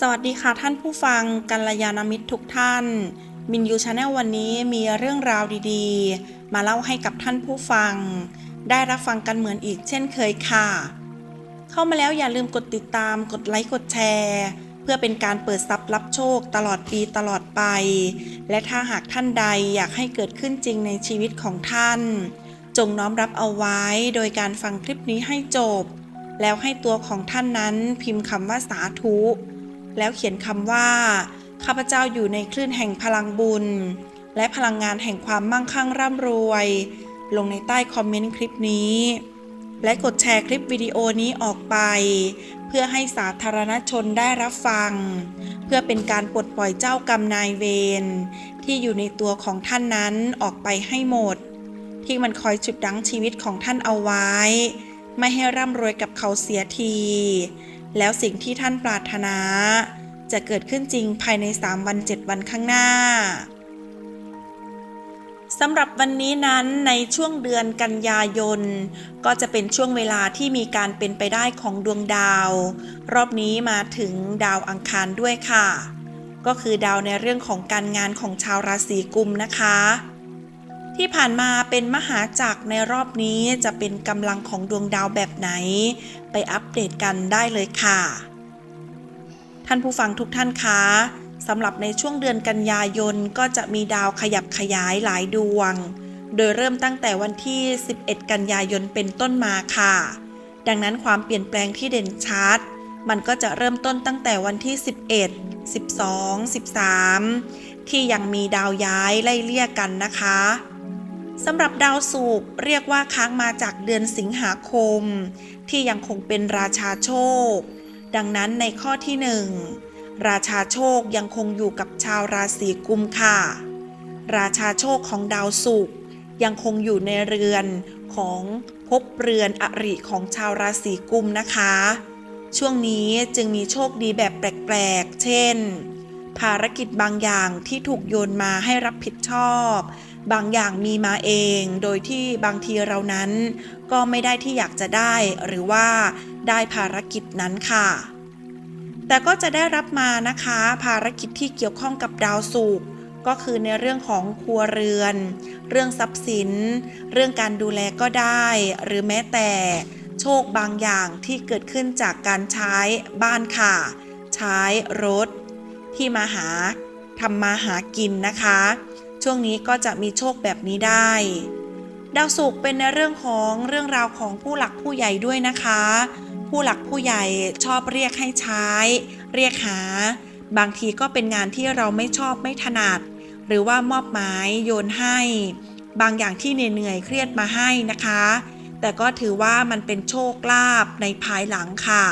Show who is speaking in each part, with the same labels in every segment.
Speaker 1: สวัสดีค่ะท่านผู้ฟังกัลยาณมิตรทุกท่าน มินยูชาแนลวันนี้มีเรื่องราวดีๆ มาเล่าให้กับท่านผู้ฟัง ได้รับฟังกันเหมือนอีกเช่นเคยค่ะ เข้ามาแล้วอย่าลืมกดติดตามกดไลค์กดแชร์ เพื่อเป็นการเปิดทรัพย์รับโชคตลอดปีตลอดไป และถ้าหากท่านใดอยากให้เกิดขึ้นจริงในชีวิตของท่าน จงน้อมรับเอาไว้โดยการฟังคลิปนี้ให้จบ แล้วให้ตัวของท่านนั้นพิมพ์คำว่าสาธุ แล้วเขียนคำว่า ข้าพเจ้าอยู่ในคลื่นแห่งพลังบุญ และพลังงานแห่งความมั่งคั่งร่ำรวย ลงในใต้คอมเมนต์คลิปนี้ และกดแชร์คลิปวิดีโอนี้ออกไป เพื่อให้สาธารณชนได้รับฟัง เพื่อเป็นการปลดปล่อยเจ้ากรรมนายเวรที่อยู่ในตัวของท่านนั้นออกไปให้หมด ที่มันคอยฉุดดังชีวิตของท่านเอาไว้ ไม่ให้ร่ำรวยกับเขาเสียที แล้วสิ่งที่ท่านปรารถนา จะเกิดขึ้นจริงภายใน 3 วัน 7 วันข้างหน้าสำหรับวันนี้นั้นในช่วงเดือนกันยายน ก็จะเป็นช่วงเวลาที่มีการเป็นไปได้ของดวงดาว รอบนี้มาถึงดาวอังคารด้วยค่ะ ก็คือดาวในเรื่องของการงานของชาวราศีกุมนะคะ ที่ผ่านมาเป็นมหาจักรในรอบนี้จะเป็นกำลังของดวงดาวแบบไหน ไปอัปเดตกันได้เลยค่ะ ท่านผู้ฟังทุกท่านคะสำหรับในช่วงเดือนกันยายนก็จะมีดาวขยับขยายหลายดวง โดยเริ่มตั้งแต่วันที่ 11 กันยายนเป็นต้นมาค่ะ ดังนั้นความเปลี่ยนแปลงที่เด่นชัด มันก็จะเริ่มต้นตั้งแต่วันที่ 11 12 13 ที่ยังมีดาวย้ายไล่เลี่ยกันนะคะสำหรับดาวศุกร์เรียกว่าค้างมาจากเดือนสิงหาคม ที่ยังคงเป็นราชาโชค ดังนั้นในข้อที่หนึ่งราชาโชคยังคงอยู่กับชาวราศีกุมค่ะ ราชาโชคของดาวศุกร์ยังคงอยู่ในเรือนของภพเรือนอริของชาวราศีกุมนะคะ ช่วงนี้จึงมีโชคดีแบบแปลกๆ เช่น ภารกิจบางอย่างที่ถูกโยนมาให้รับผิดชอบ บางอย่างมีมาเอง โดยที่บางทีเรานั้น ก็ไม่ได้ที่อยากจะได้ หรือว่าได้ภารกิจนั้นค่ะ แต่ก็จะได้รับมานะคะ ภารกิจที่เกี่ยวข้องกับดาวศุกร์ก็คือในเรื่องของครัวเรือน เรื่องทรัพย์สิน เรื่องการดูแลก็ได้ หรือแม้แต่โชคบางอย่างที่เกิดขึ้นจากการใช้บ้านค่ะ ใช้รถ ที่มาหาทำมาหากินนะคะ ช่วงนี้ก็จะมีโชคแบบนี้ได้ ดาวศุกร์เป็นในเรื่องของเรื่องราวของผู้หลักผู้ใหญ่ด้วยนะคะ ผู้หลักผู้ใหญ่ชอบเรียกให้ใช้ เรียกหา บางทีก็เป็นงานที่เราไม่ชอบไม่ถนัด หรือว่ามอบหมายโยนให้ บางอย่างที่เหนื่อยเครียดมาให้นะคะ แต่ก็ถือว่ามันเป็นโชคลาภในภายหลังค่ะ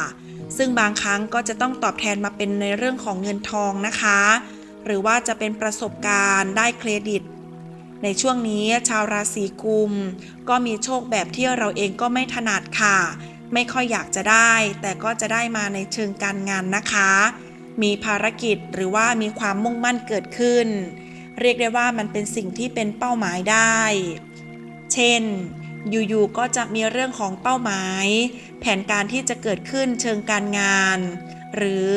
Speaker 1: ซึ่งบางครั้งก็จะต้องตอบแทนมาเป็นในเรื่องของเงินทองนะคะ หรือว่าจะเป็นประสบการณ์ได้เครดิต ในช่วงนี้ชาวราศีกุม ก็มีโชคแบบที่เราเองก็ไม่ถนัดค่ะ ไม่ค่อยอยากจะได้ แต่ก็จะได้มาในเชิงการงานนะคะ มีภารกิจหรือว่ามีความมุ่งมั่นเกิดขึ้น เรียกได้ว่ามันเป็นสิ่งที่เป็นเป้าหมายได้ เช่น อยู่ๆก็จะมีเรื่องของเป้าหมาย แผนการที่จะเกิดขึ้นเชิงการงาน หรือ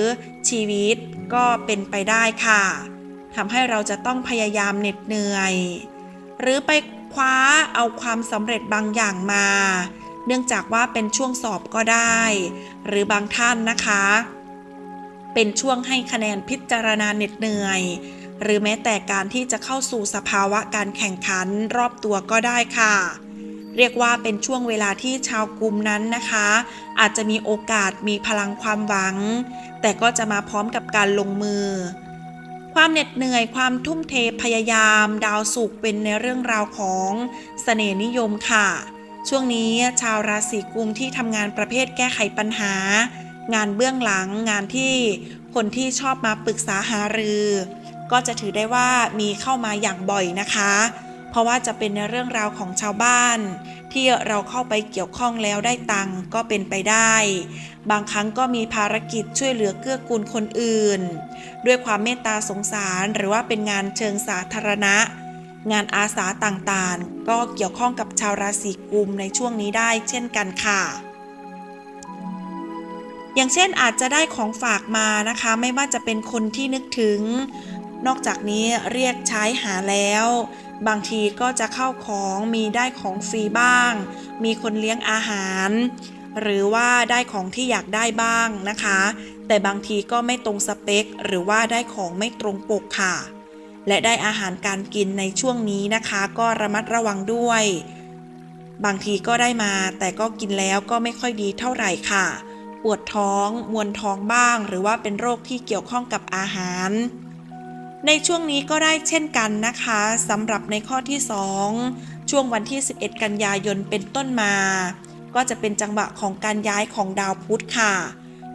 Speaker 1: ชีวิตก็เป็นไปได้ค่ะทำให้เราจะต้องพยายามเหน็ดเหนื่อย หรือไปคว้าเอาความสำเร็จบางอย่างมา เนื่องจากว่าเป็นช่วงสอบก็ได้ หรือบางท่านนะคะ เป็นช่วงให้คะแนนพิจารณาเหน็ดเหนื่อย หรือแม้แต่การที่จะเข้าสู่สภาวะการแข่งขันรอบตัวก็ได้ค่ะ เรียกว่าเป็นช่วงเวลาที่ชาวกลุ่มนั้นนะคะ อาจจะมีโอกาสมีพลังความหวัง แต่ก็จะมาพร้อมกับการลงมือ ความเหน็ดเหนื่อยความทุ่มเทพยายาม ดาวสุขเป็นในเรื่องราวของเสน่ห์นิยมค่ะ ช่วงนี้ชาวราศีกุมที่ทำงานประเภทแก้ไขปัญหา งานเบื้องหลังงานที่คนที่ชอบมาปรึกษาหารือ ก็จะถือได้ว่ามีเข้ามาอย่างบ่อยนะคะ เพราะว่าจะเป็นในเรื่องราวของชาวบ้าน ที่เราเข้าไปเกี่ยวข้องแล้วได้ตังก็เป็นไปได้ บางครั้งก็มีภารกิจช่วยเหลือเกื้อกูลคนอื่น ด้วยความเมตตาสงสารหรือว่าเป็นงานเชิงสาธารณะ งานอาสาต่างๆ ก็เกี่ยวข้องกับชาวราศีกุมในช่วงนี้ได้เช่นกันค่ะอย่างเช่นอาจจะได้ของฝากมานะคะ ไม่ว่าจะเป็นคนที่นึกถึง นอกจากนี้เรียกใช้หาแล้ว บางทีก็จะเข้าของมีได้ของฟรีบ้าง มีคนเลี้ยงอาหาร หรือว่าได้ของที่อยากได้บ้างนะคะ แต่บางทีก็ไม่ตรงสเปค หรือว่าได้ของไม่ตรงปกค่ะ และได้อาหารการกินในช่วงนี้นะคะ ก็ระมัดระวังด้วย บางทีก็ได้มา แต่ก็กินแล้วก็ไม่ค่อยดีเท่าไหร่ค่ะ ปวดท้อง มวนท้องบ้าง หรือว่าเป็นโรคที่เกี่ยวข้องกับอาหาร ในช่วงนี้ก็ได้เช่นกันนะคะสำหรับในข้อที่ 2 ช่วงวันที่ 11 กันยายนเป็นต้นมา ก็จะเป็นจังหวะของการย้ายของดาวพุธค่ะ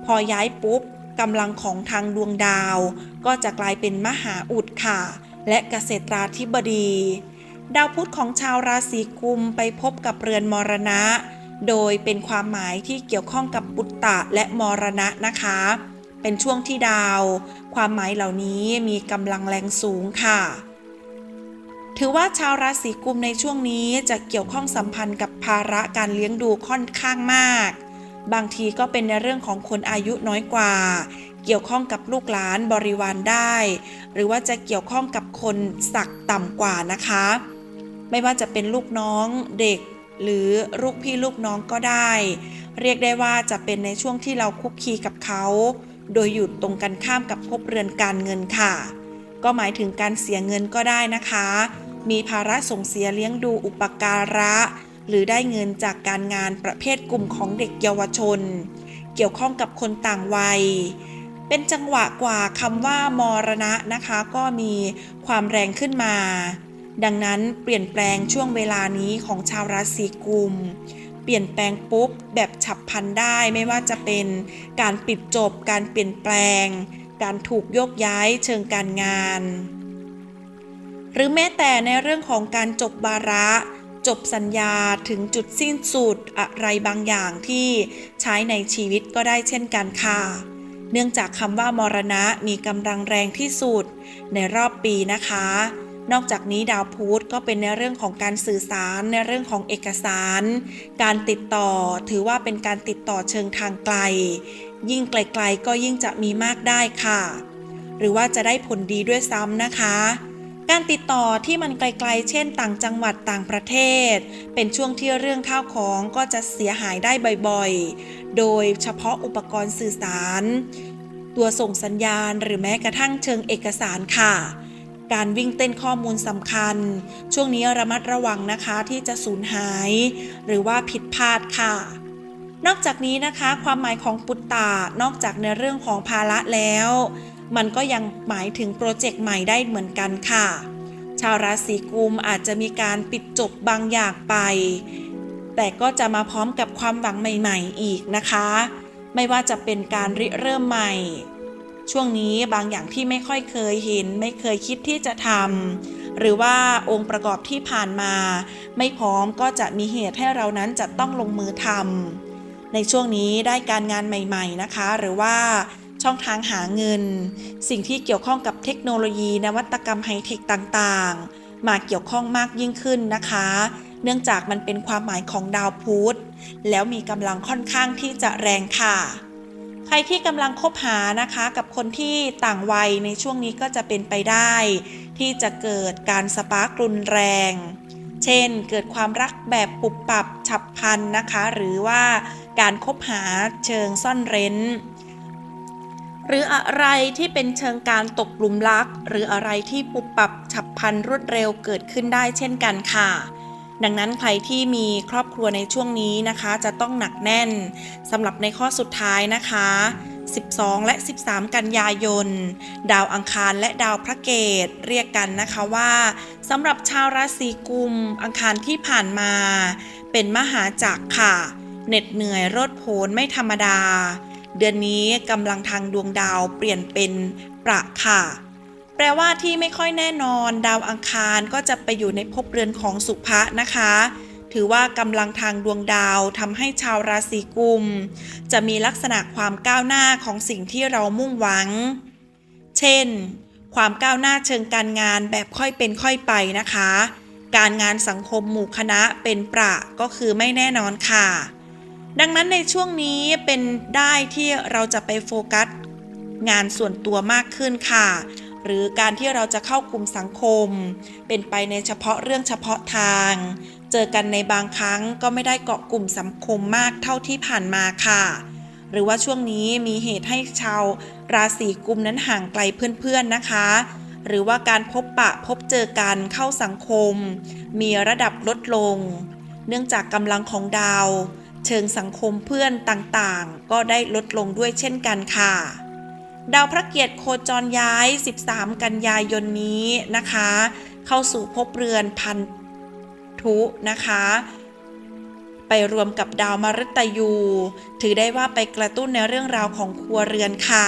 Speaker 1: พอย้ายปุ๊บกำลังของทางดวงดาว ก็จะกลายเป็นมหาอุดค่ะ และเกษตราธิบดี ดาวพุธของชาวราศีกุมไปพบกับเรือนมรณะ โดยเป็นความหมายที่เกี่ยวข้องกับปุตตะและมรณะนะคะ เป็นช่วงที่ดาว ความหมายเหล่านี้มีกำลังแรงสูงค่ะ ถือว่าชาวราศีกุมในช่วงนี้จะเกี่ยวข้องสัมพันธ์กับภาระการเลี้ยงดูค่อนข้างมาก บางทีก็เป็นในเรื่องของคนอายุน้อยกว่า เกี่ยวข้องกับลูกหลานบริวารได้ หรือว่าจะเกี่ยวข้องกับคนศักดิ์ต่ำกว่านะคะ ไม่ว่าจะเป็นลูกน้องเด็กหรือลูกพี่ลูกน้องก็ได้ เรียกได้ว่าจะเป็นในช่วงที่เราคุกคีกับเขา โดยอยู่ตรงกันข้ามกับภพเรือนการเงินค่ะ ก็หมายถึงการเสียเงินก็ได้นะคะ มีภาระส่งเสียเลี้ยงดูอุปการะ หรือได้เงินจากการงานประเภทกลุ่มของเด็กเยาวชน เกี่ยวข้องกับคนต่างวัย เป็นจังหวะกว่าคำว่ามรณะนะคะ ก็มีความแรงขึ้นมาดังนั้นเปลี่ยนแปลงช่วงเวลานี้ของชาวราศีกุม เปลี่ยนแปลงปุ๊บแบบฉับพลันได้ไม่ว่าจะเป็นการปิดจบ การเปลี่ยนแปลง การถูกโยกย้ายเชิงการงาน หรือแม้แต่ในเรื่องของการจบบาระจบสัญญาถึงจุดสิ้นสุดอะไรบางอย่างที่ใช้ในชีวิตก็ได้เช่นกันค่ะ เนื่องจากคำว่ามรณะมีกำลังแรงที่สุดในรอบปีนะคะ นอกจากนี้ดาวพุธก็เป็นในเรื่องของการสื่อสารในเรื่องของเอกสาร การติดต่อถือว่าเป็นการติดต่อเชิงทางไกล ยิ่งไกลๆก็ยิ่งจะมีมากได้ค่ะ หรือว่าจะได้ผลดีด้วยซ้ำนะคะการติดต่อที่มันไกลๆ เช่นต่างจังหวัดต่างประเทศ เป็นช่วงที่เรื่องข้าวของก็จะเสียหายได้บ่อยๆ โดยเฉพาะอุปกรณ์สื่อสาร ตัวส่งสัญญาณหรือแม้กระทั่งเชิงเอกสารค่ะ การวิ่งเต้นข้อมูลสำคัญ ช่วงนี้ระมัดระวังนะคะที่จะสูญหาย หรือว่าผิดพลาดค่ะ นอกจากนี้นะคะ ความหมายของปุตตะนอกจากในเรื่องของภาระแล้ว มันก็ยังหมายถึงโปรเจกต์ใหม่ได้เหมือนกันค่ะ ชาวราศีกุมอาจจะมีการปิดจบบางอย่างไป แต่ก็จะมาพร้อมกับความหวังใหม่ ๆ อีกนะคะ ไม่ว่าจะเป็นการริเริ่มใหม่ ช่วงนี้บางอย่างที่ไม่ค่อยเคยเห็น ไม่เคยคิดที่จะทำหรือว่าองค์ประกอบที่ผ่านมา ไม่พร้อมก็จะมีเหตุให้เรานั้นจะต้องลงมือทำในช่วงนี้ได้การงานใหม่ ๆนะคะ หรือว่าช่องทางหาเงิน สิ่งที่เกี่ยวข้องกับเทคโนโลยี นวัตกรรมไฮเทคต่างๆ มาเกี่ยวข้องมากยิ่งขึ้นนะคะ เนื่องจากมันเป็นความหมายของดาวพุธแล้วมีกำลังค่อนข้างที่จะแรงค่ะ ใครที่กำลังคบหานะคะกับคนที่ต่างวัยในช่วงนี้ก็จะเป็นไปได้ ที่จะเกิดการสปาร์กรุนแรง เช่น เกิดความรักแบบปุบปับฉับพลันนะคะ หรือว่าการคบหาเชิงซ่อนเร้น หรืออะไรที่เป็นเชิงการตกหลุมรัก หรืออะไรที่ปุบปับฉับพลันรวดเร็วเกิดขึ้นได้เช่นกันค่ะ ดังนั้นใครที่มีครอบครัวในช่วงนี้นะคะ จะต้องหนักแน่นสำหรับในข้อสุดท้ายนะคะ 12 และ 13 กันยายน ดาวอังคารและดาวพระเกตเรียกกันนะคะว่าสำหรับชาวราศีกุม อังคารที่ผ่านมา เป็นมหาจักรค่ะ เหน็ดเหนื่อยรดโผนไม่ธรรมดา เดือนนี้กำลังทางดวงดาวเปลี่ยนเป็นประค่ะ แปลว่าที่ไม่ค่อยแน่นอน ดาวอังคารก็จะไปอยู่ในภพเรือนของสุภะนะคะ ถือว่ากำลังทางดวงดาวทำให้ชาวราศีกุม จะมีลักษณะความก้าวหน้าของสิ่งที่เรามุ่งหวัง เช่น ความก้าวหน้าเชิงการงานแบบค่อยเป็นค่อยไปนะคะ การงานสังคมหมู่คณะเป็นประก็คือไม่แน่นอนค่ะ ดังนั้นในช่วงนี้เป็นได้ที่เราจะไปโฟกัสงานส่วนตัวมากขึ้นค่ะ หรือการที่เราจะเข้ากลุ่มสังคม เป็นไปในเฉพาะเรื่องเฉพาะทาง เจอกันในบางครั้งก็ไม่ได้เกาะกลุ่มสังคมมากเท่าที่ผ่านมาค่ะ หรือว่าช่วงนี้มีเหตุให้ชาวราศีกุมนั้นห่างไกลเพื่อนๆนะคะ หรือว่าการพบปะพบเจอกันเข้าสังคม มีระดับลดลง เนื่องจากกำลังของดาว เชิงสังคมเพื่อนต่างๆ ก็ได้ลดลงด้วยเช่นกันค่ะ ดาวพระเกียรติโคจรย้าย 13 กันยายนนี้นะคะ เข้าสู่ภพเรือนพันธุนะคะ ไปรวมกับดาวมฤตยู ถือได้ว่าไปกระตุ้นในเรื่องราวของครัวเรือนค่ะ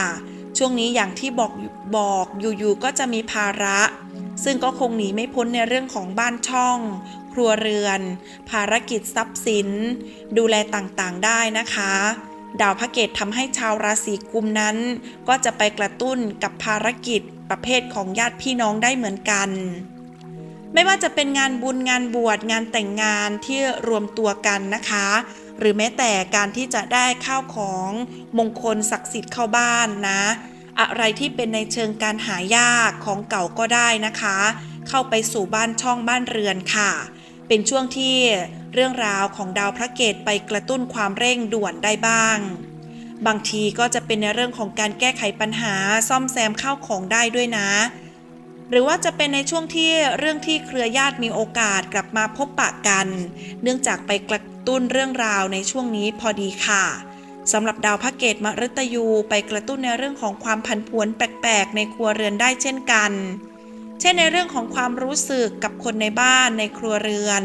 Speaker 1: ช่วงนี้อย่างที่บอกบอกอยู่ๆก็จะมีภาระ ซึ่งก็คงหนีไม่พ้นในเรื่องของบ้านช่องครัวเรือน ภารกิจทรัพย์สิน ดูแลต่างๆได้นะคะ ดาวพระเกตทำให้ชาวราศีกุมนั้น ก็จะไปกระตุ้นกับภารกิจประเภทของญาติพี่น้องได้เหมือนกัน ไม่ว่าจะเป็นงานบุญงานบวชงานแต่งงานที่รวมตัวกันนะคะ หรือแม้แต่การที่จะได้ข้าวของมงคลศักดิ์สิทธิ์เข้าบ้านนะ อะไรที่เป็นในเชิงการหายากของเก่าก็ได้นะคะ เข้าไปสู่บ้านช่องบ้านเรือนค่ะ เป็นช่วงที่เรื่องราวของดาวพระเกตไปกระตุ้นความเร่งด่วนได้บ้าง บางทีก็จะเป็นในเรื่องของการแก้ไขปัญหาซ่อมแซมข้าวของได้ด้วยนะ หรือว่าจะเป็นในช่วงที่เรื่องที่เครือญาติมีโอกาสกลับมาพบปะกัน เนื่องจากไปกระตุ้นเรื่องราวในช่วงนี้พอดีค่ะสำหรับดาวพระเกตมฤตยูไปกระตุ้นในเรื่องของความผันผวนแปลกๆ ในครัวเรือนได้เช่นกัน เช่นในเรื่องของความรู้สึกกับคนในบ้านในครัวเรือน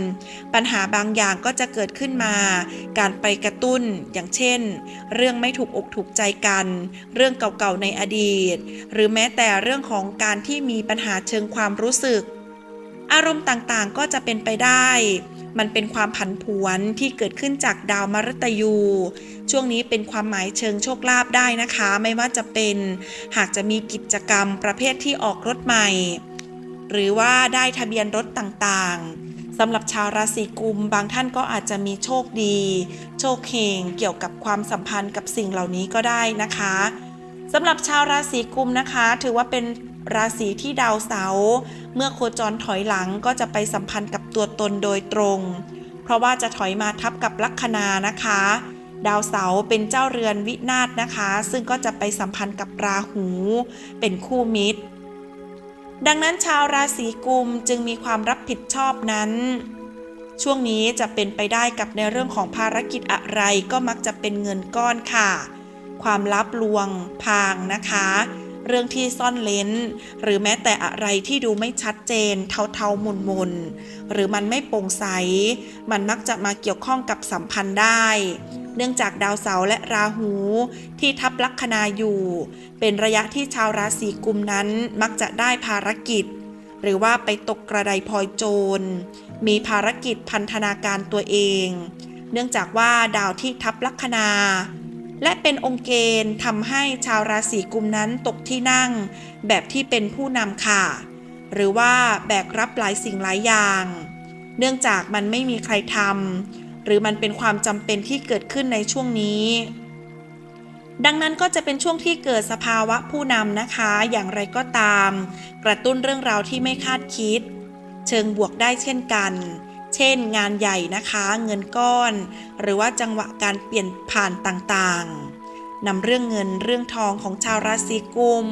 Speaker 1: ปัญหาบางอย่างก็จะเกิดขึ้นมา การไปกระตุ้นอย่างเช่น เรื่องไม่ถูกอกถูกใจกัน เรื่องเก่าๆในอดีต หรือแม้แต่เรื่องของการที่มีปัญหาเชิงความรู้สึก อารมณ์ต่างๆก็จะเป็นไปได้ มันเป็นความผันผวนที่เกิดขึ้นจากดาวมฤตยู ช่วงนี้เป็นความหมายเชิงโชคลาภได้นะคะ ไม่ว่าจะเป็น หากจะมีกิจกรรมประเภทที่ออกรถใหม่ หรือว่าได้ทะเบียนรถต่างๆสำหรับชาวราศีกุม บางท่านก็อาจจะมีโชคดี โชคเฮงเกี่ยวกับความสัมพันธ์กับสิ่งเหล่านี้ก็ได้นะคะสำหรับชาวราศีกุมนะคะ ถือว่าเป็นราศีที่ดาวเสาร์เมื่อโคจรถอยหลังก็จะไปสัมพันธ์กับตัวตนโดยตรง เพราะว่าจะถอยมาทับกับลัคนานะคะ ดาวเสาร์เป็นเจ้าเรือนวินาศนะคะ ซึ่งก็จะไปสัมพันธ์กับราหู เป็นคู่มิตร ดังนั้นชาวราศีกุมจึงมีความรับผิดชอบนั้น ช่วงนี้จะเป็นไปได้กับในเรื่องของภารกิจอะไรก็มักจะเป็นเงินก้อนค่ะ ความลับลวง พางนะคะ เรื่องที่ซ่อนเลนหรือแม้แต่อะไรที่ดูไม่ชัดเจน เทาๆมุนมนหรือมันไม่โปร่งใส มันมักจะมาเกี่ยวข้องกับสัมพันธ์ได้ เนื่องจากดาวเสาร์และราหู ที่ทับลัคนาอยู่ เป็นระยะที่ชาวราศีกุมนั้นมักจะได้ภารกิจ หรือว่าไปตกกระไดพลอยโจร มีภารกิจพันธนาการตัวเอง เนื่องจากว่าดาวที่ทับลัคนาและเป็นองค์เกณฑ์ทำให้ชาวราศีกุมนั้นตกที่นั่ง แบบที่เป็นผู้นำค่ะ หรือว่าแบกรับหลายสิ่งหลายอย่าง เนื่องจากมันไม่มีใครทำ หรือมันเป็นความจำเป็นที่เกิดขึ้นในช่วงนี้ ดังนั้นก็จะเป็นช่วงที่เกิดสภาวะผู้นำนะคะ อย่างไรก็ตาม กระตุ้นเรื่องราวที่ไม่คาดคิด เชิงบวกได้เช่นกัน เช่น งานใหญ่นะคะ เงินก้อน หรือว่าจังหวะการเปลี่ยนผ่านต่างๆนำเรื่องเงินเรื่องทองของชาวราศีกุม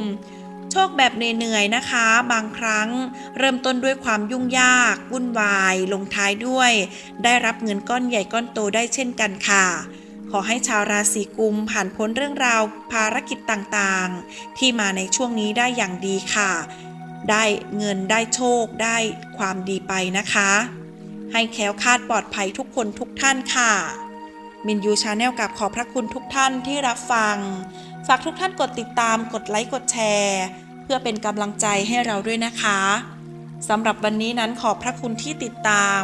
Speaker 1: ชคแบบเหนื่อยๆนะคะ บางครั้งเริ่มต้นด้วยความยุ่งยากวุ่นวาย ลงท้ายด้วย ได้รับเงินก้อนใหญ่ก้อนโตได้เช่นกันค่ะขอให้ชาวราศีกุมผ่านพ้นเรื่องราวภารกิจต่างๆ ที่มาในช่วงนี้ได้อย่างดีค่ะ ได้เงินได้โชคได้ความดีไปนะคะ ให้แค้วคาดปลอดภัยทุกคนทุกท่านค่ะ มินยูชาแนลกับขอบพระคุณทุกท่านที่รับฟัง ฝากทุกท่านกดติดตามกดไลค์กดแชร์ เพื่อเป็นกำลังใจให้เราด้วยนะคะสำหรับวันนี้นั้นขอบพระคุณที่ติดตาม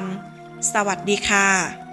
Speaker 1: สวัสดีค่ะ